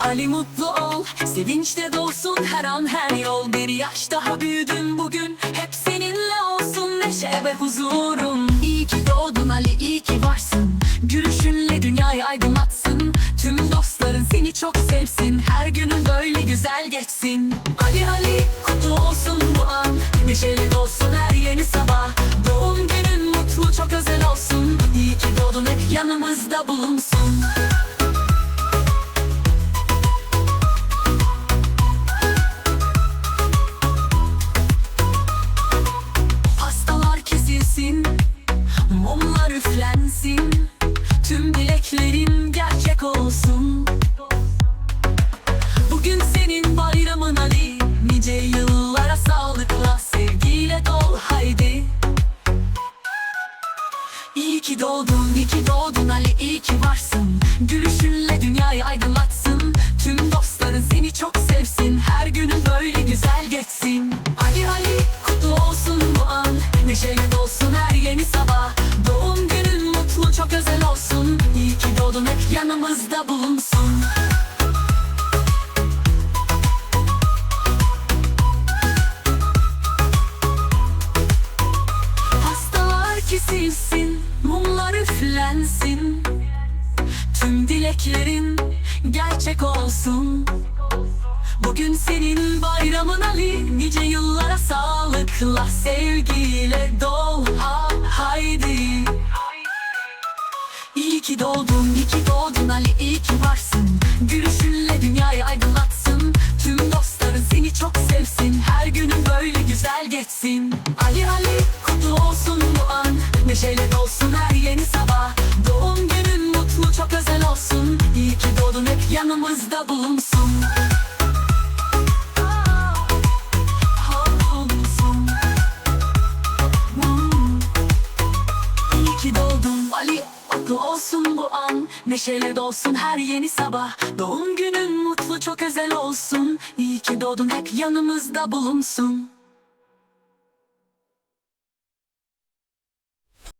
Ali mutlu ol Sevinçle dolsun her an her yol. Bir yaş daha büyüdün bugün Hep seninle olsun neşe ve huzurun İyi ki doğdun Ali iyi ki varsın. Gülüşünle dünyayı aydınlatsın. Tüm dostların seni çok sevsin. Her günün böyle güzel geçsin. Ali Ali kutlu olsun bu an. Neşeli dolsun her yeni sabah. Doğum günün mutlu çok özel olsun. İyi ki doğdun hep yanımızda bulunsun ki doğdun, iyi ki doğdun Ali iyi ki varsın. Gülüşünle dünyayı aydınlatsın. Tüm dostların seni çok sevsin. Her günün böyle güzel geçsin. Ali Ali kutlu olsun bu an. Neşeyle dolsun her yeni sabah. Doğum günün mutlu çok özel olsun. İyi ki doğdun hep yanımızda bulunsun dileklerin gerçek olsun. Bugün senin bayramın Ali Nice yıllara sağlıkla sevgiyle dol ha, haydi. İyi ki doğdun, iyi ki doğdun Ali iyi ki varsın. Gülüşünle dünyayı aydınlatsın. Tüm dostların seni çok sevsin. Her günün böyle güzel geçsin. Ali Ali kutlu olsun bu an. Neşeyle dolsun her yeni sabah Bulunsun. Hmm. Ali Mutlu olsun bu an. Neşeyle dolsun her yeni sabah. Doğum günün mutlu çok özel olsun. İyi ki doğdun hep yanımızda bulunsun